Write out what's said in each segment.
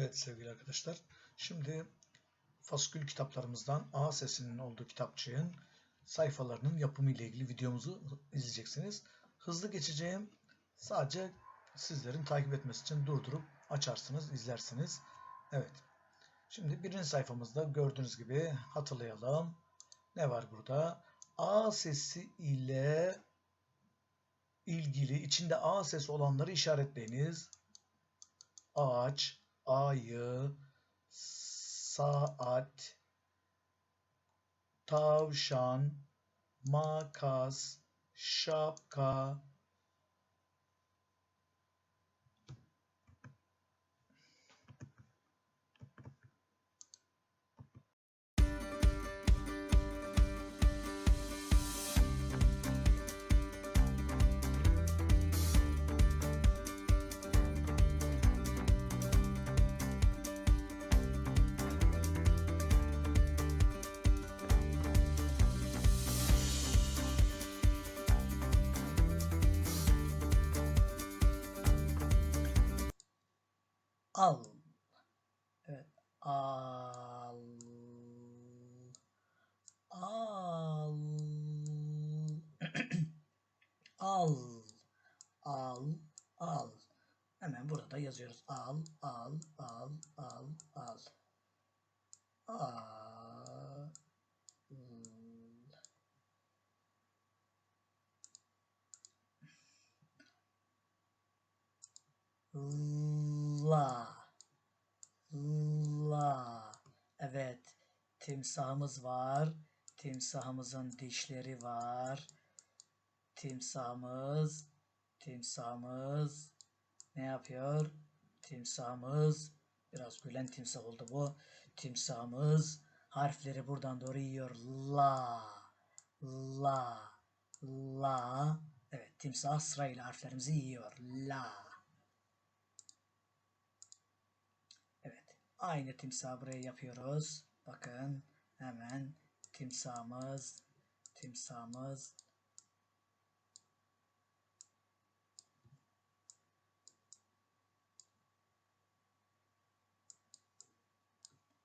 Evet sevgili arkadaşlar. Şimdi faskül kitaplarımızdan A sesinin olduğu kitapçığın sayfalarının yapımı ile ilgili videomuzu izleyeceksiniz. Hızlı geçeceğim. Sadece sizlerin takip etmesi için durdurup açarsınız, izlersiniz. Evet. Şimdi birinci sayfamızda gördüğünüz gibi hatırlayalım. Ne var burada? A sesi ile ilgili içinde A sesi olanları işaretleyiniz. Ağaç, ayı, saat, tavşan, makas, şapka, al. Evet. Al. Al. al. Al. Al. Hemen burada yazıyoruz. Al, al, al, al, al. Al. La. La. Evet. Timsahımız var. Timsahımızın dişleri var. Timsahımız. Timsahımız. Ne yapıyor? Timsahımız. Biraz gülen timsah oldu bu. Timsahımız. Harfleri buradan doğru yiyor. La. La. La. Evet. Timsah sırayla harflerimizi yiyor. La. Evet. Aynı timsah buraya yapıyoruz. Bakın hemen timsahımız timsahımız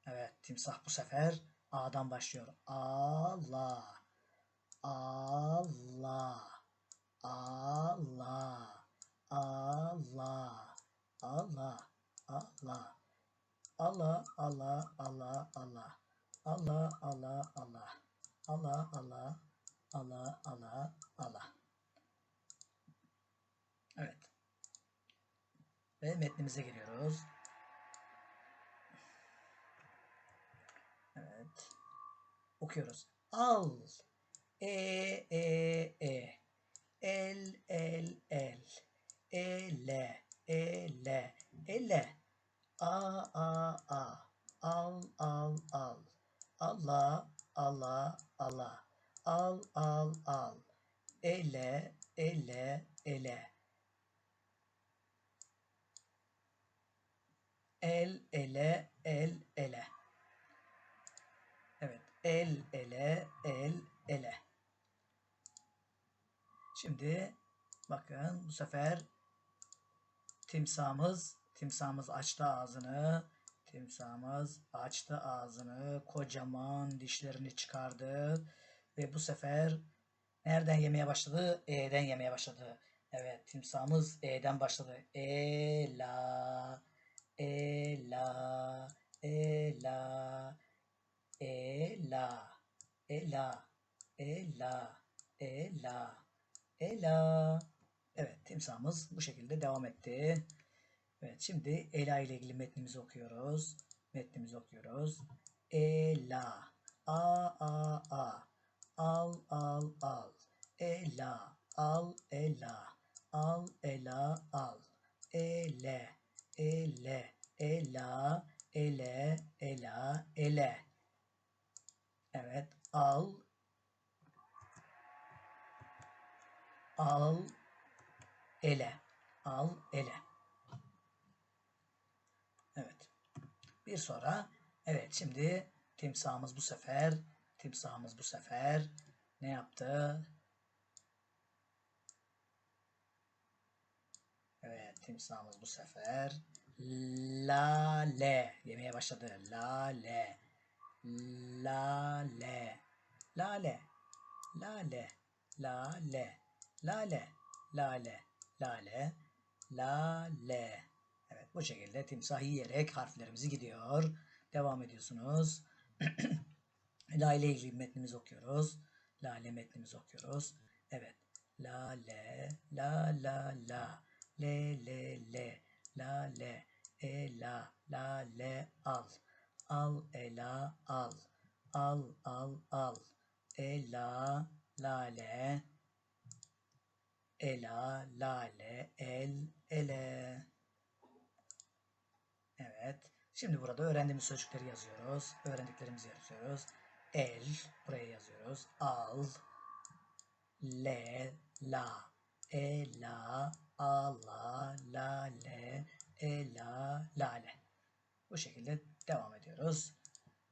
Evet timsah bu sefer A'dan başlıyor. Allah Allah Allah Allah Allah Allah Allah Allah Allah Allah Allah Allah Allah Allah Allah Allah Allah Allah Evet. Ve metnimize giriyoruz. Evet. Okuyoruz. Al. E e e. El el el. Ele ele ele. A a a. Al al al. Allah Allah Allah. Al al al. Ele ele ele. El ele el ele. Evet. El ele el ele. Şimdi bakın bu sefer timsahımız timsahımız açtı ağzını. Timsahımız açtı ağzını. Kocaman dişlerini çıkardı. Ve bu sefer nereden yemeye başladı? E'den yemeye başladı. Evet timsahımız E'den başladı. E la e la e la e la e la e la e la e la Evet timsahımız bu şekilde devam etti. Evet şimdi Ela ile ilgili metnimizi okuyoruz. Metnimizi okuyoruz. Ela. A a a. Al al al. Ela. Al Ela. Al Ela al. Ele. Ele. Ela. Ele. Ela. Ele. Evet al. Al ele. Al ele Evet. Bir sonra evet şimdi timsahımız bu sefer timsahımız bu sefer ne yaptı? Evet timsahımız bu sefer Lale. Yemeye başladı. Lale. Lale. Lale. Lale. Lale. Lale. Lale. Lale. Lale. Evet bu şekilde timsah yiyerek harflerimizi gidiyor. Devam ediyorsunuz. Lale ilgili okuyoruz. Lale metnimizi okuyoruz. Evet. Lale, la la la, le le le, la le, e la, la le al, al ela al, al al al, ela lale, ela lale, el ele. Şimdi burada öğrendiğimiz sözcükleri yazıyoruz. Öğrendiklerimizi yazıyoruz. El, buraya yazıyoruz. Al, le, la, e, la, ala, la, le, e, la, lale. Bu şekilde devam ediyoruz.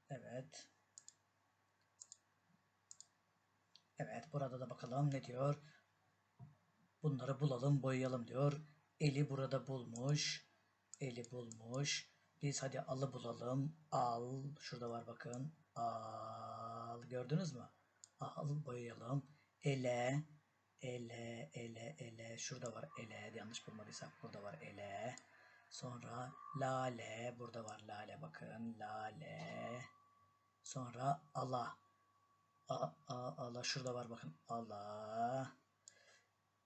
Evet. Evet, burada da bakalım ne diyor. Bunları bulalım, boyayalım diyor. Eli burada bulmuş. Eli bulmuş. Biz hadi alı bulalım. Al. Şurada var bakın. Al. Gördünüz mü? Al boyayalım. Ele. Ele. Ele. Ele. Şurada var ele. Yanlış bulmadıysak burada var ele. Sonra lale. Burada var lale bakın. Lale. Sonra ala. A, a, ala. Şurada var bakın. Ala.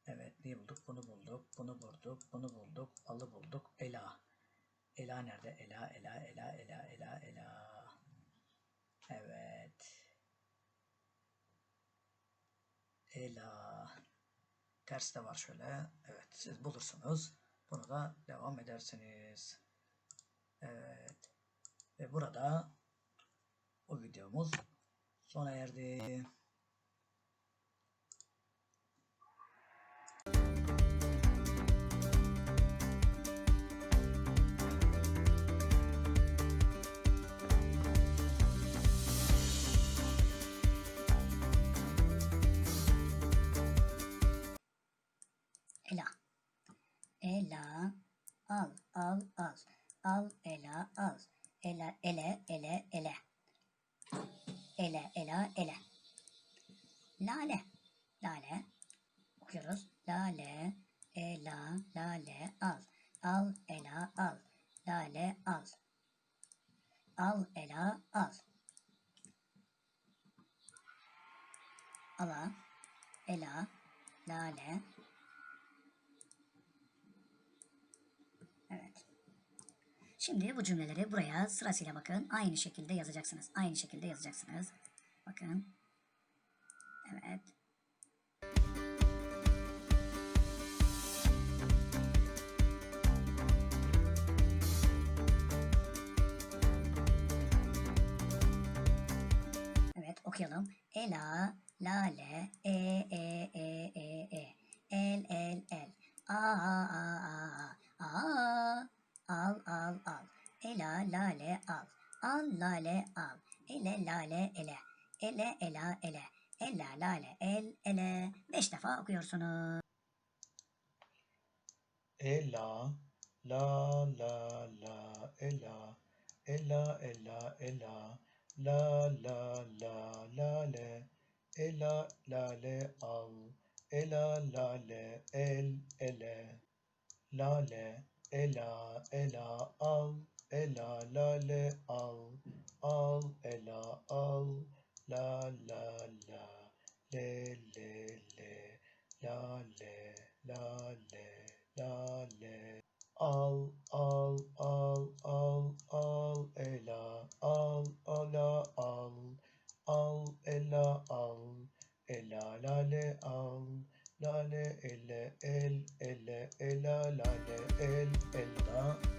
Evet neyi bulduk? Bunu bulduk. Bunu bulduk. Bunu bulduk. Alı bulduk. Ela. Ela nerede? Ela, Ela, Ela, Ela, Ela, Ela. Evet. Ela. Ters de var şöyle. Evet siz bulursunuz. Bunu da devam edersiniz. Evet. Ve burada bu videomuz sona erdi. Al, ela, al. Ela, ele, ele, ele. Ele, ela, ele. Lale. Lale. Okuyoruz. Lale, ela, lale, al. Al, ela, al. Lale, al. Al, ela, al. Ala, ela, lale, Evet. Şimdi bu cümleleri buraya sırasıyla bakın. Aynı şekilde yazacaksınız. Aynı şekilde yazacaksınız. Bakın. Evet. Evet okuyalım. Ela, lale, e, e, e, e, e. El, el, el. A, a, a, a, a. Aa, al al al. Ela lale al. Al lale al. Ele lale ele. Ele ela ele. Ella lale el ele. Beş defa okuyorsunuz. Ela, la la la, ela, ela ela ela, la la la la le, ela la le al, ela la le el ele, la le, ela ela al, ela la le al, al ela al, la la la, le le le, la le, la le. Lale. Al, al, al, al, al, ela, al, ala, al, al, ela, al, ela, lale, al, lale, ele, el, ele, ela, lale, el, ela.